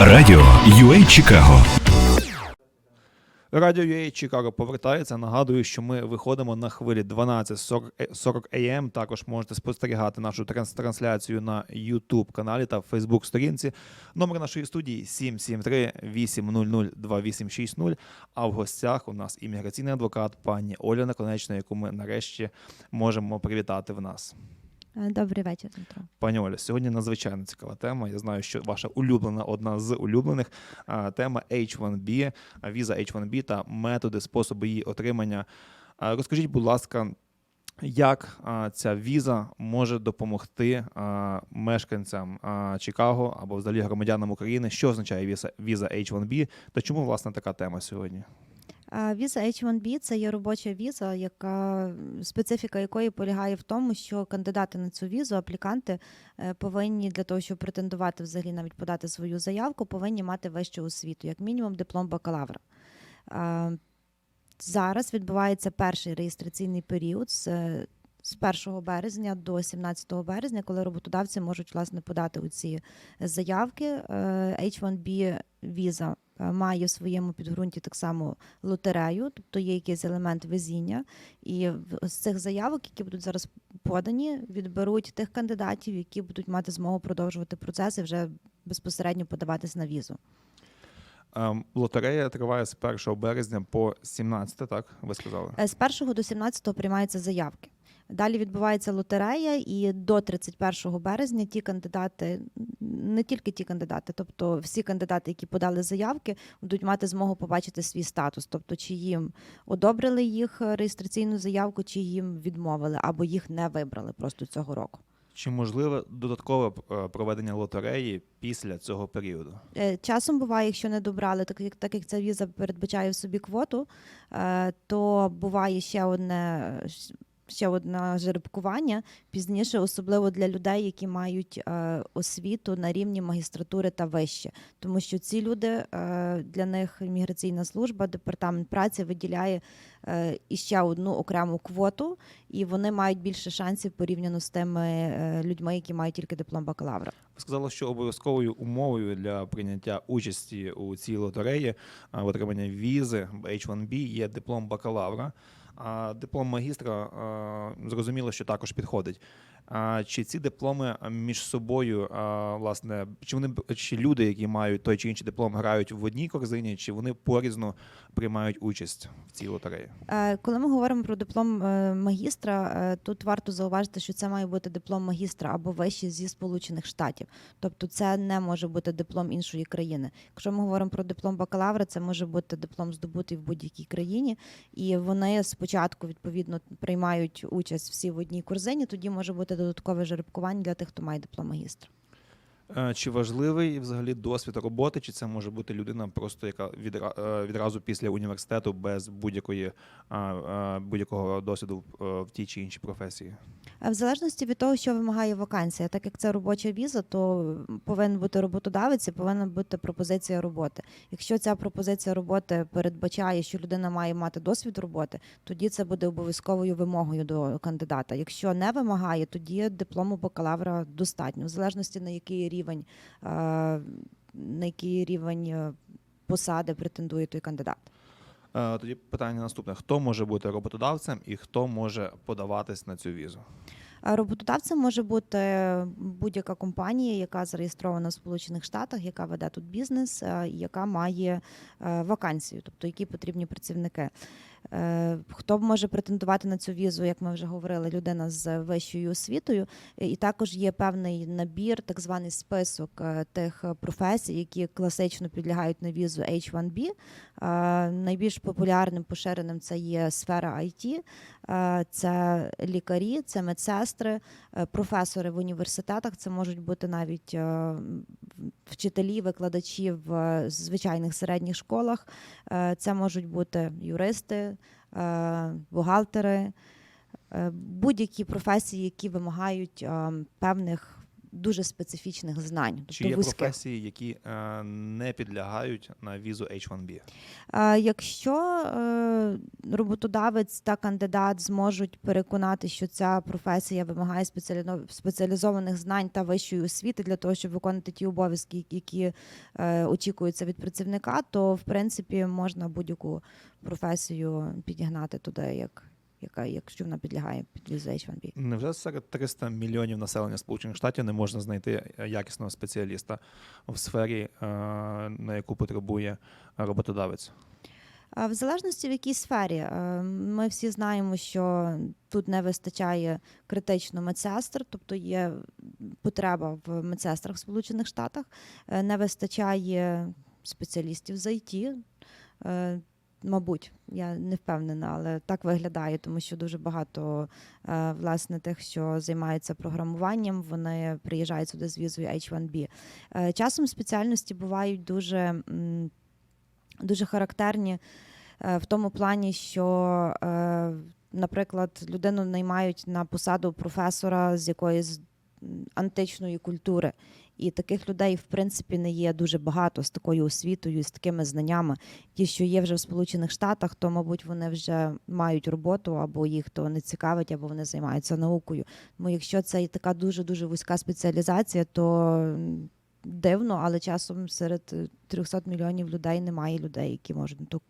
Радіо UA Чикаго Радіо UA Чикаго повертається. Нагадую, що ми виходимо на хвилі 12.40 АМ. Також можете спостерігати нашу транс- трансляцію на YouTube каналі та Facebook сторінці. Номер нашої студії 773-800-2860. А в гостях у нас імміграційний адвокат пані Оля Наконечна, яку ми нарешті можемо привітати в нас. Е, Добрий вечір, Дмитро. Пані Оля, сьогодні надзвичайно цікава тема. Я знаю, що ваша улюблена одна з улюблених тема H1B, віза H1B та методи, способи її отримання. Розкажіть, будь ласка, як ця віза може допомогти мешканцям Чикаго або взагалі громадянам України? Що означає віза H1B та чому власне така тема сьогодні? Віза H1B – це є робоча віза, яка специфіка якої полягає в тому, що кандидати на цю візу, апліканти е, повинні для того, щоб претендувати взагалі навіть подати свою заявку, повинні мати вищу освіту, як мінімум диплом бакалавра. Зараз відбувається перший реєстраційний період з, е, з 1 березня до 17 березня, коли роботодавці можуть власне подати у ці заявки. Е, H1B віза має в своєму підґрунті так само лотерею, тобто є якийсь елемент везіння. І з цих заявок, які будуть зараз подані, відберуть тих кандидатів, які будуть мати змогу продовжувати процес і вже безпосередньо подаватись на візу. Ем, Лотерея триває з 1 березня по 17, так ви сказали? Е, З 1 до 17 приймаються заявки. Далі відбувається лотерея, і до 31 березня ті кандидати, не тільки ті кандидати, тобто всі кандидати, які подали заявки, будуть мати змогу побачити свій статус, тобто чи їм одобрили їх реєстраційну заявку, чи їм відмовили, або їх не вибрали просто цього року. Чи можливе додаткове е, проведення лотереї після цього періоду? Е, Часом буває, якщо не добрали, так як так як ця віза передбачає в собі квоту, е, то буває ще одне. Ще одне жеребкування пізніше, особливо для людей, які мають е, освіту на рівні магістратури та вище, тому що ці люди е, для них міграційна служба, департамент праці виділяє е, іще одну окрему квоту, і вони мають більше шансів порівняно з тими людьми, які мають тільки диплом бакалавра. Ви сказали, що обов'язковою умовою для прийняття участі у цій лотереї в отриманні візи H1B є диплом бакалавра. А диплом магістра зрозуміло, що також підходить. А чи ці дипломи між собою, а, власне, чи вони чи люди, які мають той чи інший диплом, грають в одній корзині, чи вони порізно приймають участь в цій лотереї? Е, Коли ми говоримо про диплом е, магістра, е, тут варто зауважити, що це має бути диплом магістра або вище зі Сполучених Штатів. Тобто це не може бути диплом іншої країни. Якщо ми говоримо про диплом бакалавра, це може бути диплом здобутий в будь-якій країні, і вони спочатку відповідно приймають участь всі в одній корзині. Тоді може бути додаткове жеребкування для тих, хто має диплом магістра. Е, Чи важливий взагалі досвід роботи, чи це може бути людина, просто яка е, відразу після університету без будь-якої а, будь-якого досвіду в- е, тій чи іншій професії? В залежності від того, що вимагає вакансія, так як це робоча віза, то повинен бути роботодавець і повинна бути пропозиція роботи. Якщо ця пропозиція роботи передбачає, що людина має мати досвід роботи, тоді це буде обов'язковою вимогою до кандидата. Якщо не вимагає, тоді диплому бакалавра достатньо, в залежності на який рівень, е, на який рівень е, посади претендує той кандидат. Е, Тоді питання наступне: хто може бути роботодавцем і хто може подаватись на цю візу? Роботодавцем може бути будь-яка компанія, яка зареєстрована в Сполучених Штатах, яка веде тут бізнес, яка має вакансію, тобто які потрібні працівники. Е, Хто може претендувати на цю візу, як ми вже говорили, людина з вищою освітою, і також є певний набір, так званий список е, тих професій, які класично підлягають на візу H1B. Е, Найбільш популярним поширеним це є сфера IT, це лікарі, це медсестри, професори в університетах. Це можуть бути навіть е, вчителі, викладачі в е, звичайних середніх школах. Е, Це можуть бути юристи, е, бухгалтери, е, будь-які професії, які вимагають е, певних дуже специфічних знань, тобто Чи є вузьких. професії, які е, не підлягають на візу H1B? Е, Якщо е, роботодавець та кандидат зможуть переконати, що ця професія вимагає спеціалізованих знань та вищої освіти для того, щоб виконати ті обов'язки, які е, очікуються від працівника, то в принципі можна будь-яку професію підігнати туди, як яка, якщо вона підлягає під візу H1B. Невже серед 300 мільйонів населення Сполучених Штатів не можна знайти е, якісного спеціаліста в сфері, е, на яку потребує роботодавець? В залежності в якій сфері, Е, ми всі знаємо, що тут не вистачає критично медсестр, тобто є потреба в медсестрах в Сполучених Штатах, не вистачає спеціалістів з IT. Мабуть, я не впевнена, але так виглядає, тому що дуже багато е, власне тих, що займаються програмуванням, вони приїжджають сюди з візою H1B. Е, Часом спеціальності бувають дуже, дуже характерні е, в тому плані, що, наприклад, людину наймають на посаду професора з якоїсь античної культури. І таких людей, в принципі, не є дуже багато з такою освітою, з такими знаннями. Ті, що є вже в Сполучених Штатах, то, мабуть, вони вже мають роботу, або їх то не цікавить, або вони займаються наукою. Тому якщо це така дуже дуже вузька спеціалізація, то дивно, але часом серед е, 300 мільйонів людей немає людей, які можуть на ту,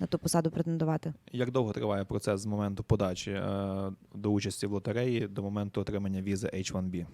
на ту посаду претендувати. Як довго триває процес з моменту подачі е, до участі в лотереї до моменту отримання візи H1B?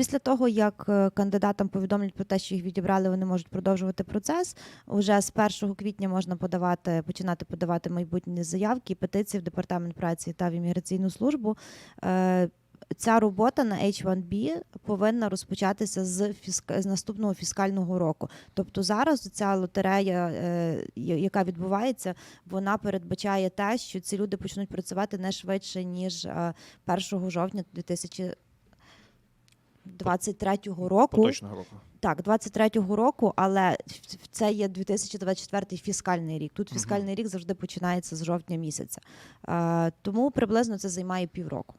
Після того, як е, кандидатам повідомлять про те, що їх відібрали, вони можуть продовжувати процес. Уже з 1 квітня можна подавати, починати подавати майбутні заявки, петиції в департамент праці та в імміграційну службу. Е, Ця робота на H1B повинна розпочатися з, фіска... з наступного фіскального року. Тобто зараз ця лотерея, е, яка відбувається, вона передбачає те, що ці люди почнуть працювати не швидше ніж е, 1 жовтня 2023 року. Поточного року. Так, 23-го року, але це є 2024 фіскальний рік. Тут фіскальний рік завжди починається з жовтня місяця. Е, тому приблизно це займає півроку.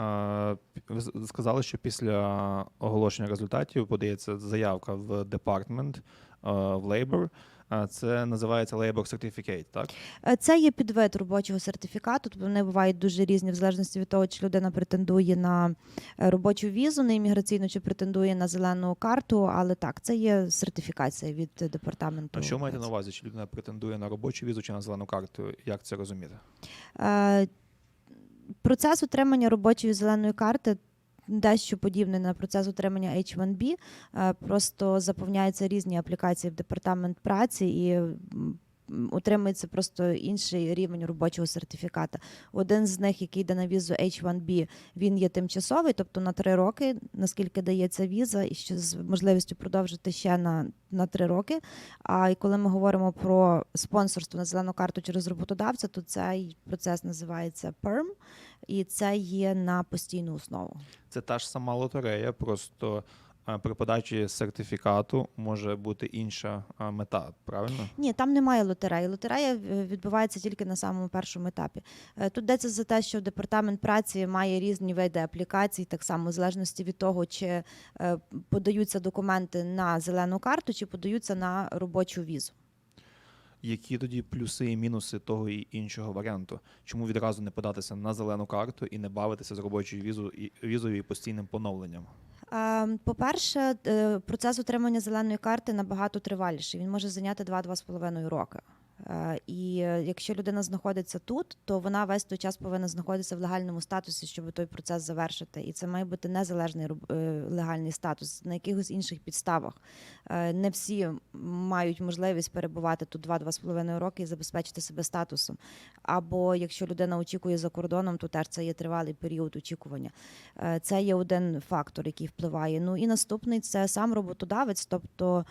Е, Ви сказали, що після оголошення результатів подається заявка в департмент е, в Labor. Це називається Labor Certificate, так? Е, Це є підвид робочого сертифікату. Тобто вони бувають дуже різні в залежності від того, чи людина претендує на е, робочу візу, на імміграційну, чи претендує на зелену карту. Але так, це є сертифікація від департаменту. А що маєте на увазі? Чи людина претендує на робочу візу чи на зелену карту? Як це розуміти? Е, Процес отримання робочої зеленої карти дещо подібний на процес отримання H1B. Е, Просто заповняються різні аплікації в департамент праці і отримується просто інший рівень робочого сертифіката. Один з них, який йде на візу H1B, він є тимчасовий, тобто на три роки, наскільки дається віза, і ще з можливістю продовжити ще на, на три роки. А і коли ми говоримо про спонсорство на зелену карту через роботодавця, то цей процес називається PERM, і це є на постійну основу. Це та ж сама лотерея, просто е, при подачі сертифікату може бути інша е, мета, правильно? Ні, там немає лотереї. Лотерея е, відбувається тільки на самому першому етапі. Тут йдеться за те, що департамент праці має різні види аплікацій, так само в залежності від того, чи подаються документи на зелену карту, чи подаються на робочу візу. Які тоді плюси і мінуси того і іншого варіанту? Чому відразу не податися на зелену карту і не бавитися з робочою візу і візою і постійним поновленням? По-перше, е, процес отримання зеленої карти набагато триваліший. Він може зайняти 2-2,5 роки. Е, І е, якщо людина знаходиться тут, то вона весь той час повинна знаходитися в легальному статусі, щоб той процес завершити. І це має бути незалежний е, легальний статус на якихось інших підставах. Не всі мають можливість перебувати тут 2-2,5 роки і забезпечити себе статусом. Або якщо людина очікує за кордоном, то теж це є тривалий період очікування. Це є один фактор, який впливає. Ну і наступний це сам роботодавець. Тобто,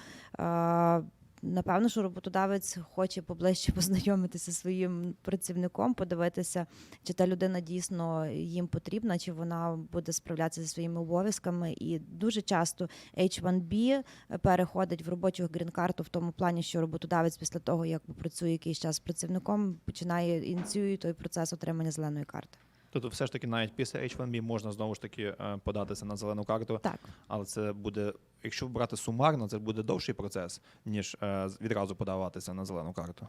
напевно, що роботодавець хоче поближче познайомитися зі своїм працівником, подивитися, чи та людина дійсно їм потрібна, чи вона буде справлятися зі своїми обов'язками. І дуже часто H1B переходить в робочу грін-карту в тому плані, що роботодавець після того, як попрацює якийсь час з працівником, починає ініціює той процес отримання зеленої карти. Тобто, все ж таки, навіть після H1B можна знову ж таки е, податися на зелену карту, Так. але це буде, якщо брати сумарно, це буде довший процес, ніж е, відразу подаватися на зелену карту.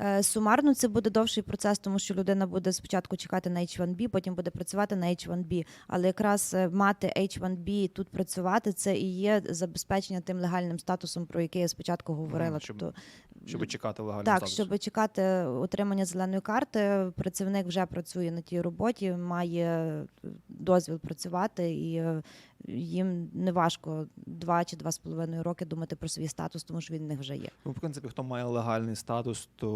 Е, Сумарно це буде довший процес, тому що людина буде спочатку чекати на H1B, потім буде працювати на H1B. Але якраз мати H1B і тут працювати це і є забезпечення тим легальним статусом, про який я спочатку говорила. тобто, Щоб чекати легального так, статусу. щоб чекати отримання зеленої карти, працівник вже працює на тій роботі, має е, дозвіл працювати, і е, їм не важко два чи два з половиною роки думати про свій статус, тому що він в них вже є. Ну, в принципі, хто має легальний статус, то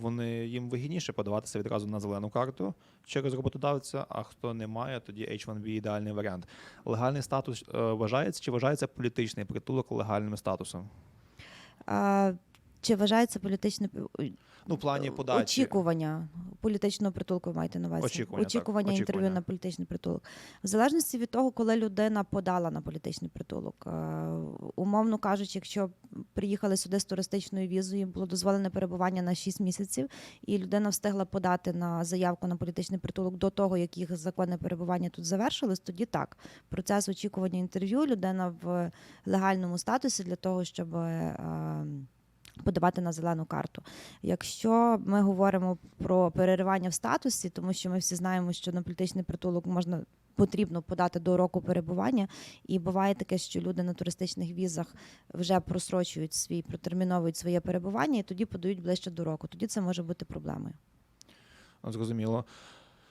вони їм вигідніше подаватися відразу на зелену карту через роботодавця. А хто не має, тоді H1B ідеальний варіант. Легальний статус е, вважається чи вважається політичний притулок легальним статусом? Чи вважається політичне Ну, в плані подачі. очікування політичного притулку, ви маєте на увазі? Очікування, так, інтерв'ю очікування. на політичний притулок. В залежності від того, коли людина подала на політичний притулок. Е, Умовно кажучи, якщо приїхали сюди з туристичною візою, їм було дозволене перебування на 6 місяців, і людина встигла подати на заявку на політичний притулок до того, як їх законне перебування тут завершилось, тоді так. Процес очікування інтерв'ю, людина в легальному статусі для того, щоб. Подавати на зелену карту. Якщо ми говоримо про переривання в статусі, тому що ми всі знаємо, що на політичний притулок можна потрібно подати до року перебування, і буває таке, що люди на туристичних візах вже просрочують свій, протерміновують своє перебування і тоді подають ближче до року. Тоді це може бути проблемою. Зрозуміло.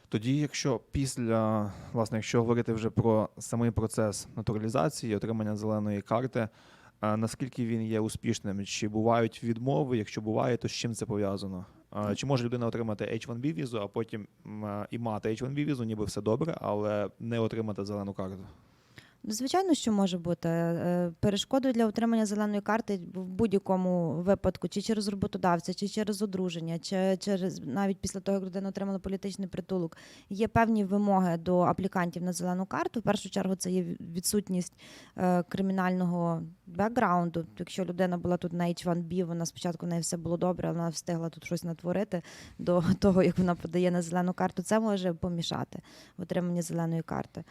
Тоді, якщо після, власне, якщо говорити вже про самий процес натуралізації, отримання зеленої карти, наскільки він є успішним? Чи бувають відмови? Якщо буває, то з чим це пов'язано? Чи може людина отримати H1B візу, а потім і мати H1B візу, ніби все добре, але не отримати зелену карту? Звичайно, що може бути Е, перешкодою для отримання зеленої карти в будь-якому випадку, чи через роботодавця, чи через одруження, чи через навіть після того, як людина отримала політичний притулок, є певні вимоги до аплікантів на зелену карту. В першу чергу це є відсутність е, кримінального бекграунду. Якщо людина була тут на H1B, вона спочатку в неї все було добре, але вона встигла тут щось натворити до того, як вона подає на зелену карту. Це може помішати в отриманні зеленої карти.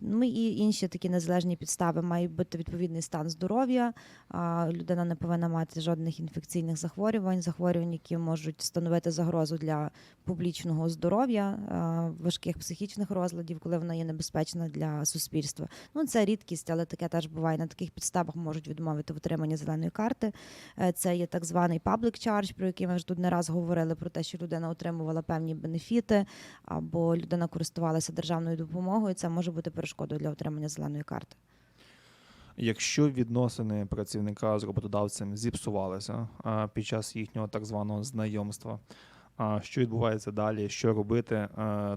Ну і інші такі незалежні підстави мають бути відповідний стан здоров'я. Людина не повинна мати жодних інфекційних захворювань, захворювань, які можуть становити загрозу для публічного здоров'я, важких психічних розладів, коли вона є небезпечна для суспільства. Ну це рідкість, але таке теж буває. На таких підставах можуть відмовити в отриманні зеленої карти. Е, Це є так званий public charge, про який ми вже тут не раз говорили, про те, що людина отримувала певні бенефіти або людина користувалася державною допомогою. Це може бути перешкодою для отримання зеленої карти. Якщо відносини працівника з роботодавцем зіпсувалися під час їхнього так званого знайомства, а що відбувається далі? Що робити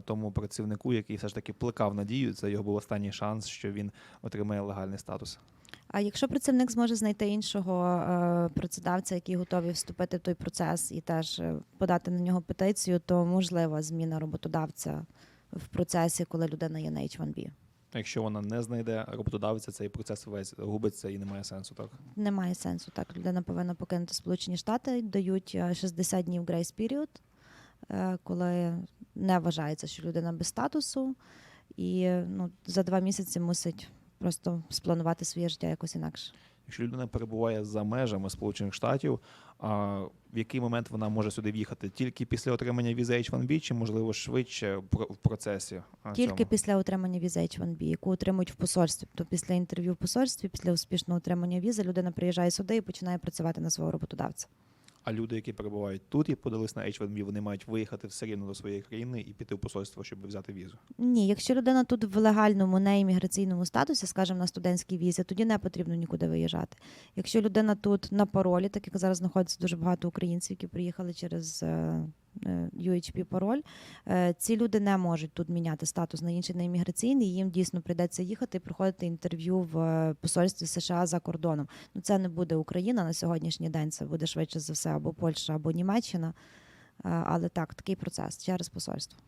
тому працівнику, який все ж таки плекав надію? Це його був останній шанс, що він отримає легальний статус. А якщо працівник зможе знайти іншого е, працедавця, який готовий вступити в той процес і теж е, подати на нього петицію, то можлива зміна роботодавця в процесі, коли людина є на H1B. Якщо вона не знайде роботодавця, цей процес весь губиться і немає сенсу. Так Немає сенсу так. Людина повинна покинути Сполучені Штати, дають е, 60 днів грейс період, е, коли не вважається, що людина без статусу, і е, ну, за два місяці мусить просто спланувати своє життя якось інакше. Якщо людина перебуває за межами Сполучених Штатів, а в який момент вона може сюди в'їхати? Тільки після отримання візи H1B, чи можливо швидше в процесі? Тільки цьому? після отримання візи H1B, яку отримують в посольстві. Тобто після інтерв'ю в посольстві, після успішного отримання візи, людина приїжджає сюди і починає працювати на свого роботодавця. А люди, які перебувають тут і подались на H1B, вони мають виїхати все рівно до своєї країни і піти в посольство, щоб взяти візу. Ні, якщо людина тут в легальному неімміграційному статусі, скажімо, на студентській візі, тоді не потрібно нікуди виїжджати. Якщо людина тут на паролі, так як зараз знаходиться дуже багато українців, які приїхали через е, UHP пароль, е, ці люди не можуть тут міняти статус на інший неімміграційний. Їм дійсно прийдеться їхати і проходити інтерв'ю в е, посольстві США за кордоном. Ну це не буде Україна на сьогоднішній день. Це буде швидше за все або Польща, або Німеччина. Е, Але так, такий процес через посольство.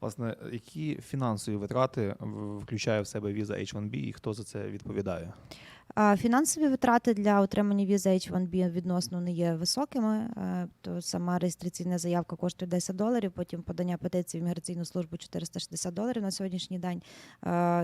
Власне, які фінансові витрати включає в себе віза H1B і хто за це відповідає? Фінансові витрати для отримання візи H1B відносно не є високими. То сама реєстраційна заявка коштує 10 доларів, потім подання петиції в міграційну службу 460 доларів на сьогоднішній день.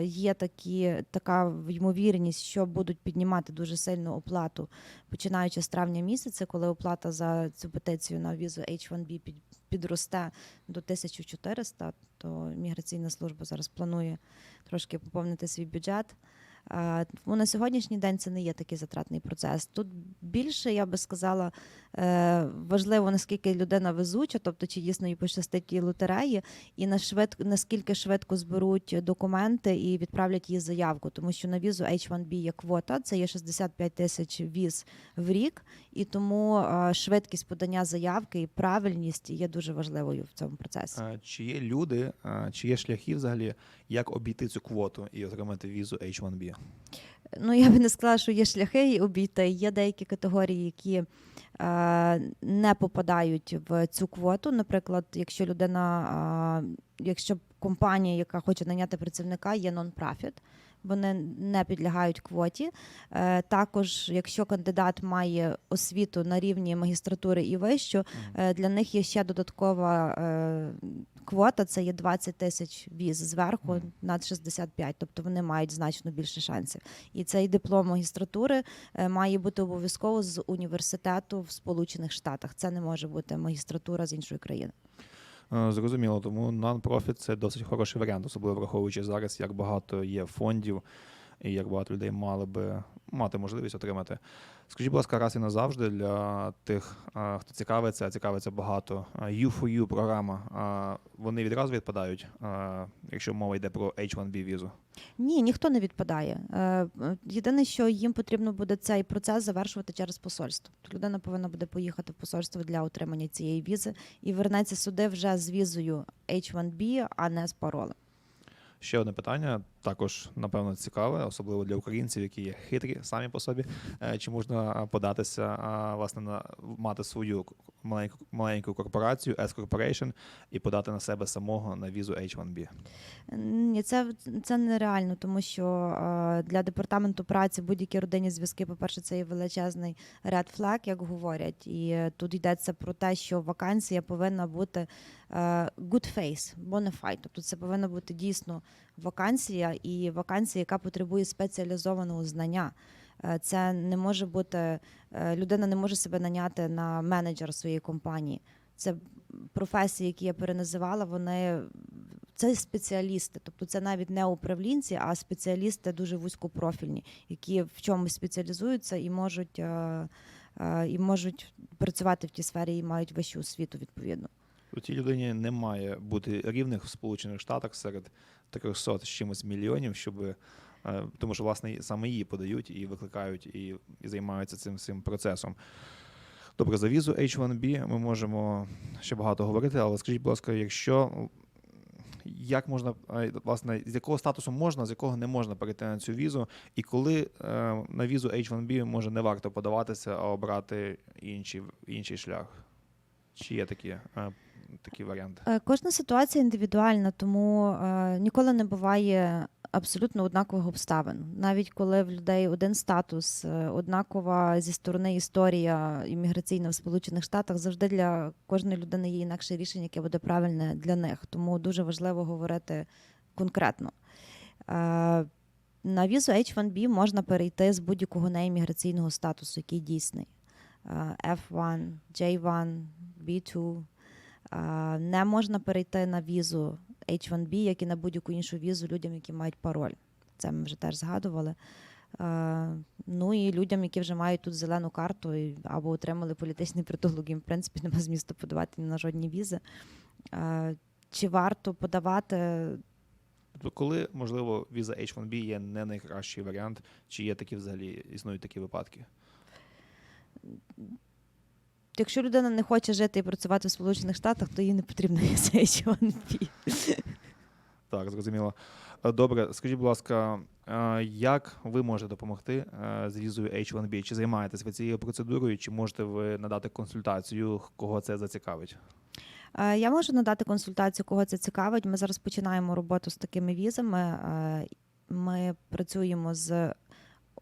Є такі, така ймовірність, що будуть піднімати дуже сильну оплату, починаючи з травня місяця, коли оплата за цю петицію на візу H1B під, підросте до 1400, то міграційна служба зараз планує трошки поповнити свій бюджет. Тому на сьогоднішній день це не є такий затратний процес. Тут більше, я би сказала, е, важливо, наскільки людина везуча, тобто чи дійсно їй пощастить тій лотереї, і на швид, наскільки швидко зберуть документи і відправлять її заявку. Тому що на візу H1B є квота, це є 65 тисяч віз в рік, і тому швидкість подання заявки і правильність є дуже важливою в цьому процесі. Чи є люди, чи є шляхи взагалі, як обійти цю квоту і отримати візу H1B? Ну, я би не сказала, що є шляхи обійти. Є деякі категорії, які е, не попадають в цю квоту. Наприклад, якщо людина, е, якщо компанія, яка хоче наняти працівника, є нон-профіт, вони не підлягають квоті. Е, також, якщо кандидат має освіту на рівні магістратури і вищу, е, для них є ще додаткова е, квота, це є 20 тисяч віз зверху над 65, тобто вони мають значно більше шансів. І цей диплом магістратури має бути обов'язково з університету в Сполучених Штатах. Це не може бути магістратура з іншої країни. Е, Зрозуміло, тому нон-профіт це досить хороший варіант, особливо враховуючи зараз, як багато є фондів і як багато людей мали би мати можливість отримати. Скажіть, будь ласка, раз і назавжди для тих, хто цікавиться, а цікавиться багато. е, U4U програма, вони відразу відпадають, якщо мова йде про H1B візу. Ні, ніхто не відпадає. Е, е, Єдине, що їм потрібно буде цей процес завершувати через посольство. Тобто Людина повинна буде поїхати в посольство для отримання цієї візи і вернеться сюди вже з візою H1B, а не з паролем. Ще одне питання, також напевно цікаве, особливо для українців, які є хитрі самі по собі. Е, Чи можна податися власне на мати свою маленьку маленьку корпорацію S Corporation і подати на себе самого на візу H1B? Ні, це, це нереально, тому що для департаменту праці будь-які родинні зв'язки, по-перше, це є величезний red flag, як говорять. І тут йдеться про те, що вакансія повинна бути е, good face, bonafide. Тобто це повинна бути дійсно вакансія, і вакансія, яка потребує спеціалізованого знання. Е, Це не може бути е, людина не може себе наняти на менеджера своєї компанії. Це професії, які я переназивала, вони це спеціалісти, тобто це навіть не управлінці, а спеціалісти дуже вузькопрофільні, які в чомусь спеціалізуються і можуть, е, і можуть працювати в тій сфері і мають вищу освіту відповідно. У цій людині не має бути рівних в Сполучених Штатах серед 300 з чимось мільйонів, щоб е, тому що власне саме її подають і викликають, і, і займаються цим цим процесом. Добре, за візу H1B ми можемо ще багато говорити, але скажіть, будь ласка, якщо як можна власне з якого статусу можна, з якого не можна перейти на цю візу, і коли е, на візу H1B може не варто подаватися, а обрати інший, інший шлях? Чи є такі, е, такі варіанти? Е, Кожна ситуація індивідуальна, тому е, ніколи не буває абсолютно однакових обставин. Навіть коли в людей один статус, однакова зі сторони історія імміграційна в Сполучених Штатах, завжди для кожної людини є інакше рішення, яке буде правильне для них. Тому дуже важливо говорити конкретно. На візу H1B можна перейти з будь-якого неімміграційного статусу, який дійсний. Е, F1, J1, B2, Не можна перейти на візу H1B, як і на будь-яку іншу візу людям, які мають пароль. Це ми вже теж згадували. Ну і людям, які вже мають тут зелену карту або отримали політичний притулок, їм, в принципі, нема змісту подавати на жодні візи. Чи варто подавати? Тобто, коли, можливо, віза H1B є не найкращий варіант, чи є такі взагалі існують такі випадки? Якщо людина не хоче жити і працювати в Сполучених Штатах, то їй не потрібна віза H1B. Так, зрозуміло. Е, Добре, скажіть, будь ласка, е, як ви можете допомогти е, з візою H1B? Чи займаєтесь ви цією процедурою, чи можете ви надати консультацію, кого це зацікавить? Я можу надати консультацію, кого це цікавить. Ми зараз починаємо роботу з такими візами. Ми працюємо з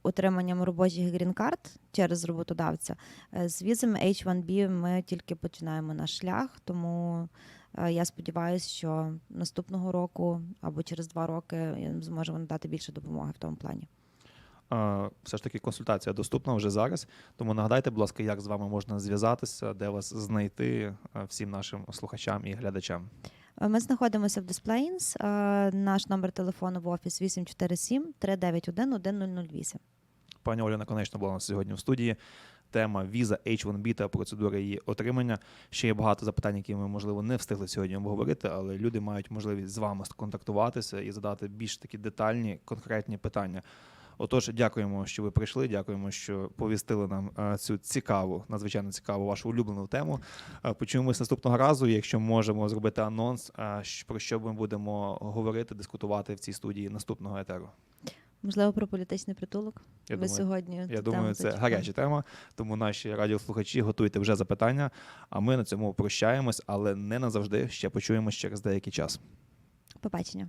отриманням робочих грін-карт через роботодавця. Е, З візами H1B ми тільки починаємо наш шлях, тому е, я сподіваюся, що наступного року або через два роки зможемо надати більше допомоги в тому плані. Е, Все ж таки консультація доступна вже зараз. Тому нагадайте, будь ласка, як з вами можна зв'язатися, де вас знайти е, всім нашим слухачам і глядачам. Е, Ми знаходимося в Displains. Е, Наш номер телефону в офіс 847 391 1008. Пані Оля наконечно була у нас сьогодні в студії. Тема віза H1B та процедура її отримання. Ще є багато запитань, які ми, можливо, не встигли сьогодні обговорити, але люди мають можливість з вами сконтактуватися і задати більш такі детальні, конкретні питання. Отож, дякуємо, що ви прийшли. Дякуємо, що повістили нам е, цю цікаву, надзвичайно цікаву вашу улюблену тему. Е, Почуємось наступного разу. Якщо можемо зробити анонс, е, про що ми будемо говорити, дискутувати в цій студії наступного етеру. Можливо, про політичний притулок. Я Ви думаю, сьогодні я думаю, це зачепили. гаряча тема. Тому наші радіослухачі готуйте вже запитання. А ми на цьому прощаємось, але не назавжди. Ще почуємось через деякий час. Побачення.